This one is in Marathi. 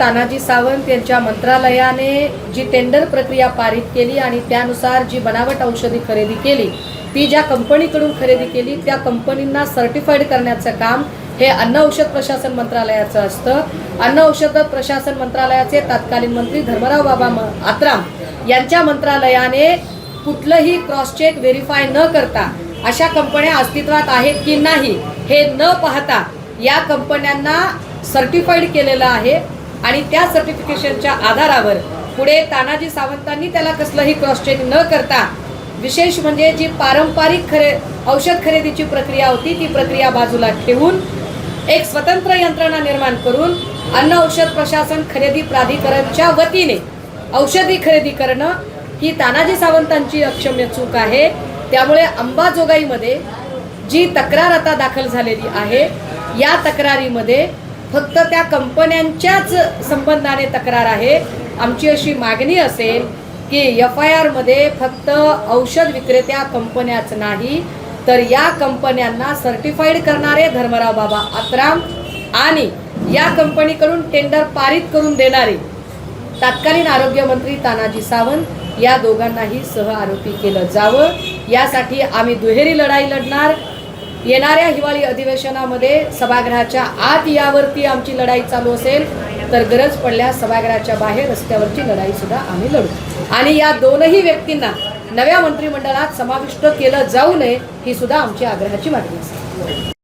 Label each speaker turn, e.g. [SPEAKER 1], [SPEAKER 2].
[SPEAKER 1] तानाजी सावंत यांच्या मंत्रालयाने जी टेंडर प्रक्रिया पारित केली आणि त्यानुसार जी बनावट औषधी खरेदी केली ती ज्या कंपनीकडून खरेदी केली त्या कंपनींना सर्टिफाईड करण्याचं काम हे अन्न औषध प्रशासन मंत्रालयाचं असतं. अन्न औषध प्रशासन मंत्रालयाचे तत्कालीन मंत्री धर्मराव बाबा म- आत्राम यांच्या मंत्रालयाने कुठलंही क्रॉस चेक व्हेरीफाय न करता अशा कंपन्या अस्तित्वात आहेत की नाही हे न पाहता या कंपन्यांना सर्टिफाईड केलेलं आहे. आणि त्या सर्टिफिकेशनच्या आधारावर पुढे तानाजी सावंतांनी त्याला कसलंही क्रॉस चेक न करता विशेष म्हणजे जी पारंपरिक खरे औषध खरेदीची प्रक्रिया होती ती प्रक्रिया बाजूला ठेवून एक स्वतंत्र यंत्रणा निर्माण करून अन्न औषध प्रशासन खरेदी प्राधिकरणच्या वतीने औषधी खरेदी करणं ही तानाजी सावंतांची अक्षम्य चूक आहे. त्यामुळे अंबाजोगाईमध्ये जी तक्रार आता दाखल झालेली आहे या तक्रारीमध्ये फक्त त्या कंपन्यांच्याच संबंधाने तक्रार आहे. आमची अशी मागणी असेल की एफ आय आरमध्ये फक्त औषध विक्रेत्या कंपन्याच नाही तर या कंपन्यांना सर्टिफाईड करणारे धर्मराव बाबा आत्राम आणि या कंपनीकडून टेंडर पारित करून देणारे तत्कालीन आरोग्यमंत्री तानाजी सावंत या दोघांनाही सह आरोपी केलं जावं. यासाठी आम्ही दुहेरी लढाई लढणार. येणाऱ्या हिवाळी अधिवेशनामध्ये सभागृहाच्या आत यावरती आमची लढाई चालू असेल तर गरज पडल्यास सभागृहाच्या बाहेर रस्त्यावरची लढाई सुद्धा आम्ही लढू. आणि या दोनही व्यक्तींना नव्या मंत्रिमंडळात समाविष्ट केलं जाऊ नये ही सुद्धा आमची आग्रहाची मागणी असते